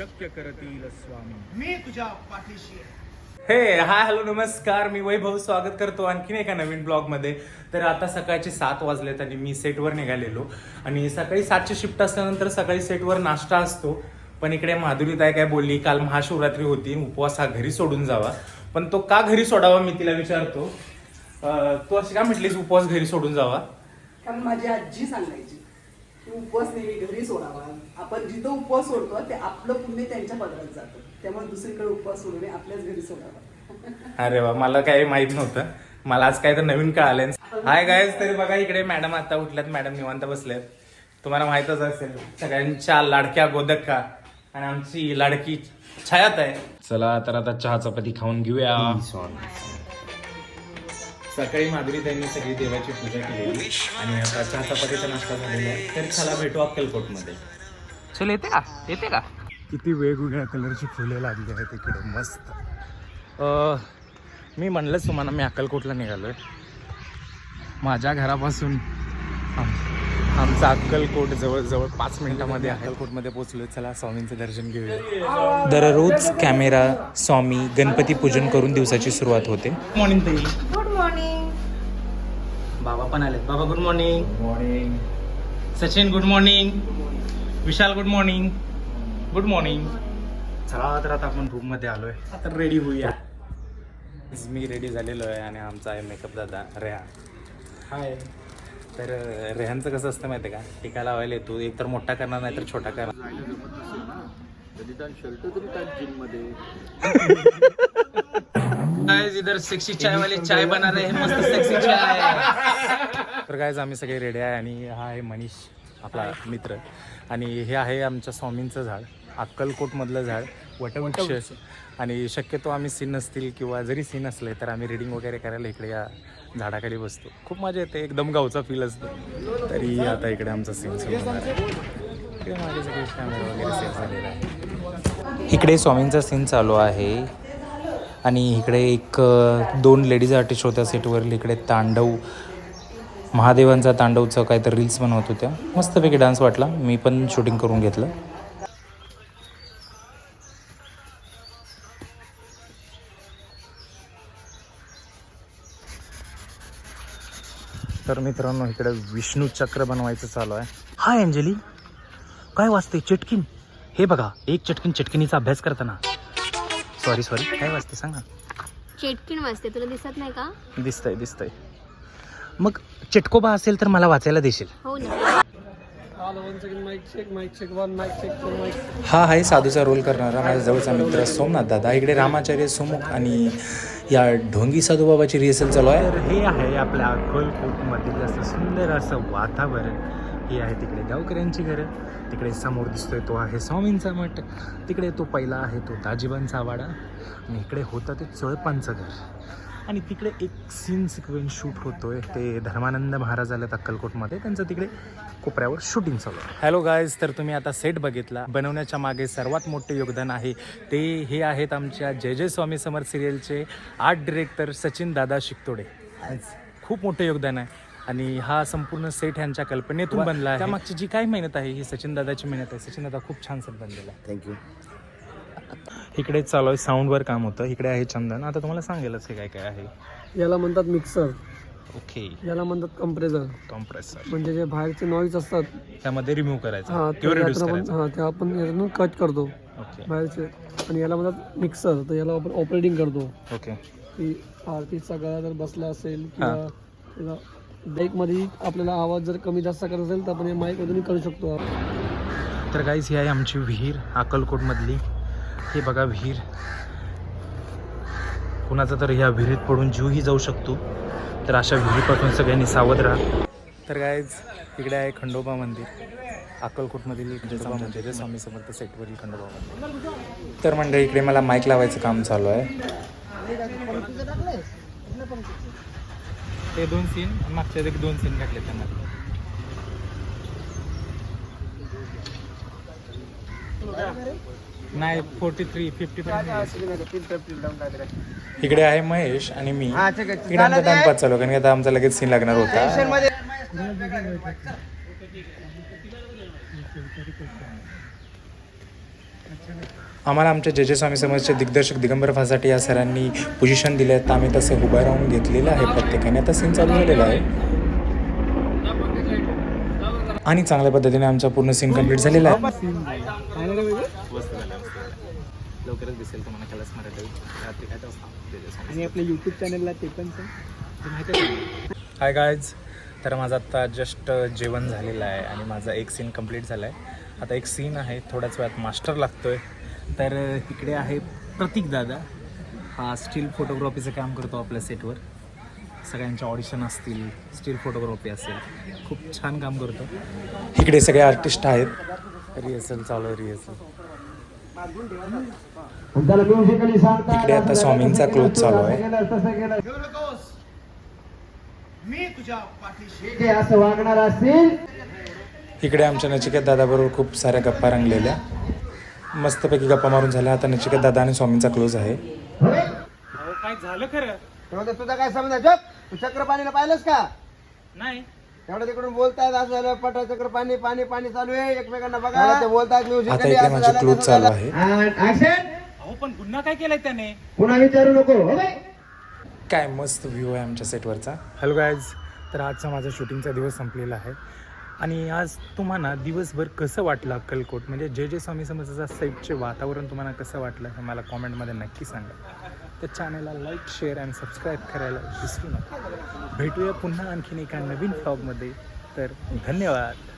शक्य करतील स्वामी. मी तुझ्या पाठीशी आहे. हे हाय हॅलो नमस्कार. मी वैभव स्वागत करतो आणखीन एका नवीन ब्लॉगमध्ये. तर आता सकाळचे सात वाजलेत आणि मी सेटवर निघालेलो. आणि सकाळी सातची शिफ्ट असल्यानंतर सकाळी सेटवर नाश्ता असतो. पण इकडे माधुरी ताई काय बोलली काल महाशिवरात्री होती उपवास हा घरी सोडून जावा. पण तो का घरी सोडावा मी तिला विचारतो. तू अशी का म्हटलीस उपवास घरी सोडून जावा? कारण माझी आजी सांगायची. की उपवास नेहमी घरी सोडावा आपण जिथं उपवास सोडतो ते आपलं पुण्य त्यांच्या पदरात जातं. त्यामुळे दुसरीकडे उपवास सोडणे आपल्याच घरी सोडावा अरे वा मला काही माहीत नव्हतं. मला आज काय तर नवीन कळालं हाय गायज तरी बघा इकडे मॅडम आता उठल्यात. मॅडम निवांत बसल्यात तुम्हाला माहितच असेल सगळ्यांच्या लाडक्या गोदक्का आणि आमची लाडकी छायात आहे चला तर आता चहा चपाती खाऊन घेऊया. सकाळी माधुरी त्यांनी सगळी देवाची पूजा केलेली आणि आता चहा चपातीचा नाश्ता झालेला आहे. तर चला भेटू अक्कलकोटमध्ये चल येते का? येते का? किती वेगवेगळ्या कलरची फुले लागली आहेत इकडे. मस्त. अ, मी म्हणलंच तुम्हाला मी अक्कलकोटला निघालोय. माझ्या घरापासून आम- आमचं अक्कलकोट जवळजवळ पाच मिनिटामध्ये अक्कलकोटमध्ये पोहोचलोय. चला स्वामींचं दर्शन घेऊया. दररोज कॅमेरा स्वामी गणपती पूजन करून दिवसाची सुरुवात होते. मॉर्निंग बाबा पण आले बाबा good morning morning Sachin good morning Vishal good morning good morning चला तर आता आपण रूममध्ये आलोय. आता रेडी होऊया. मी रेडी झालेलो आहे आणि आमचा आहे मेकअप दादा रेहा. हाय तर रेहानचं कसं असतं माहिती आहे का? टिका लावायला येतो. एक तर मोठा करणार नाही तर छोटा करणार गाइस इधर सेक्सी चाय वाले चाय बना रहे हैं मस्त सेक्सी चाय तर गायज आम्ही सगळे रेडी आहे आणि हा आहे मनीष आपला मित्र. आणि हे आहे आमच्या स्वामींचं झाड अक्कलकोटमधलं झाड वटवृक्ष. आणि शक्यतो आम्ही सीन नसतील किंवा जरी सीन असले तर आम्ही रिडिंग वगैरे करायला इकडे या झाडाखाली बसतो. खूप मजा येते एकदम गावचा फील असतो. तरी आता इकडे आमचा सीन सुरू होणार इकडे स्वामींचा सीन चालू आहे. आणि इकडे एक दोन लेडीज आर्टिस्ट होत्या सेटवरील इकडे तांडव महादेवांचा तांडवचं काहीतरी रील्स बनवत होत्या. मस्तपैकी डान्स वाटला. मी पण शूटिंग करून घेतलं. तर मित्रांनो इकडे विष्णू चक्र बनवायचं चालू आहे. हाय अंजली. काय वाचते चटकीन. हे बघा एक चटकीन चटकिनीचा अभ्यास करताना. सॉरी सॉरी काय वाचते सांगा चेटकीण वाजते. तुला दिसत नाही का? दिसतंय दिसतंय. मग चिटकोबा असेल तर मला वाचायला देशील. हो ना. हा आहे साधूचा रोल करणारा माझ्या जवळचा मित्र सोमनाथ दादा. इकडे रामाचार्य सोमुख आणि या ढोंगी साधू बाबाची रिहर्सल चालू आहे. तर हे आहे आपल्या अक्कलकोटमधील असं सुंदर असं वातावरण. हे आहे तिकडे गावकऱ्यांची घरं. तिकडे समोर दिसतोय तो आहे स्वामींचा मठ. तिकडे तो पहिला आहे तो दाजीबांचा वाडा. आणि इकडे होतं ते चळपांचं घर. आणि तिकडे एक सीन सिक्वेन्स शूट होतोय. ते धर्मानंद महाराज आलेत अक्कलकोटमध्ये. त्यांचं तिकडे कोपऱ्यावर शूटिंग चालू आहे. हॅलो गायज तर तुम्ही आता सेट बघितला. बनवण्याच्या मागे सर्वात मोठे योगदान आहे ते हे आहेत आमच्या जय जय स्वामी समर्थ सिरियलचे आर्ट डिरेक्टर सचिन दादा शिकतोडे. खूप मोठं योगदान आहे. आणि हा संपूर्ण सेट ह्यांच्या कल्पनेतून बनला आहे. त्यामागची जी काही मेहनत आहे ही सचिन दादाची मेहनत आहे. सचिन दादा खूप छान सेट बनलेला आहे. थँक्यू इकडे चालू आहे साऊंडवर काम होतं. इकडे आहे चंदन. आता तुम्हाला सांगेलच हे काय काय आहे. याला म्हणतात मिक्सर ओके याला म्हणतात कंप्रेसर कॉम्प्रेसर म्हणजे जे बाहेरचे नॉईज असतात त्यामध्ये रिमूव्ह करायचं. हा किंवा ते आपण करायचं. हा ते आपण यातून कट करतो. ओके बाहेरचे. आणि याला म्हणतात मिक्सर तर याला आपण ऑपरेटिंग करतो. ओके की आरतीचा गळा जर बसला असेल किंवा त्याला बाईकमध्ये आपल्याला आवाज जर कमी जास्त करत असेल तर आपण हे माईकमधून करू शकतो. तर गाईज ही आहे आमची विहीर अक्कलकोटमधली. हे बघा विहीर. कुणाचा तर ह्या विहिरीत पडून जीवही जाऊ शकतो. तर अशा विहिरीपासून सगळ्यांनी सावध राहा. तर गाईज इकडे आहे खंडोबा मंदिर. अक्कलकोटमधील खंडोबा मंदिर आहे. स्वामी समर्थ सेटवरील खंडोबा मंदिर. तर मंडळी इकडे मला माईक लावायचं काम चालू आहे. ते दोन सीन मागच्या एक दोन सीन घातले त्यांना. नाही फोर्टी थ्री फिफ्टी इकडे आहे महेश आणि मी. इकडे आमचा टाइमपास चालू कारण की आता आमचा लगेच सीन लागणार होता. आम्हाला आमच्या जे जे स्वामी समाजचे दिग्दर्शक दिगंबर फासाठी या सरांनी पोझिशन दिले आहे तर आम्ही तसं उभं राहून घेतलेलं आहे प्रत्येकाने. आता सीन चालू झालेला आहे. आणि चांगल्या पद्धतीने आमचा पूर्ण सीन कंप्लीट झालेला आहे. लवकरच दिसेल तुम्हाला कलस मराठी. रात्री काय आणि आपल्या युट्यूब चॅनलला ते पण हाय गायज तर माझं आत्ता जस्ट जेवण झालेलं आहे आणि माझा एक सीन कंप्लीट झाला आहे आता एक सीन आहे थोड्याच वेळात मास्टर लागतोय. तर इकडे आहे प्रतीक दादा. हा स्टील फोटोग्राफीचं काम करतो आपल्या सेटवर सगळ्यांच्या ऑडिशन असतील स्टील फोटोग्राफी असेल. खूप छान काम करतो. इकडे सगळे आर्टिस्ट आहेत. रिहर्सल चालू आहे रिहर्सल इकडे आता स्वामींचा क्लोज चालू आहे. मी तुझ्या पाठीशी आहे. असं वागणार असतील इकडे आमच्या नचिकेत दादाबरोबर खूप साऱ्या गप्पा रंगलेल्या. मस्तपैकी गप्पा मारून झाल्या. आता नचिकेत दादा आणि स्वामींचा क्लोज आहे. तेव्हा तुझा काय समजा तू चक्र पाणीला पाहिलंस का? नाही. तेवढं तिकडून बोलतायत असं झालं पटा चक्र पाणी पाणी पाणी चालू आहे. एकमेकांना बघा. ते बोलतायत आता इकडे माझे क्लोज चालू आहे. अहो पण गुन्हा काय केलाय त्याने? पुन्हा विचारू नको हो बाई? काय मस्त व्ह्यू आहे आमच्या सेटवरचा हॅलो गायज तर आजचा माझा शूटिंगचा दिवस संपलेला आहे. आणि आज तुम्हाला दिवसभर कसं वाटलं अक्कलकोट? म्हणजे जे जे स्वामी समजाचा सेटचे वातावरण तुम्हाला कसं वाटलं हे मला कॉमेंटमध्ये नक्की सांगा. त्या चॅनलला लाईक शेअर अँड सबस्क्राईब करायला विसरू नका. भेटूया पुन्हा आणखीन एका नवीन ब्लॉगमध्ये तर धन्यवाद.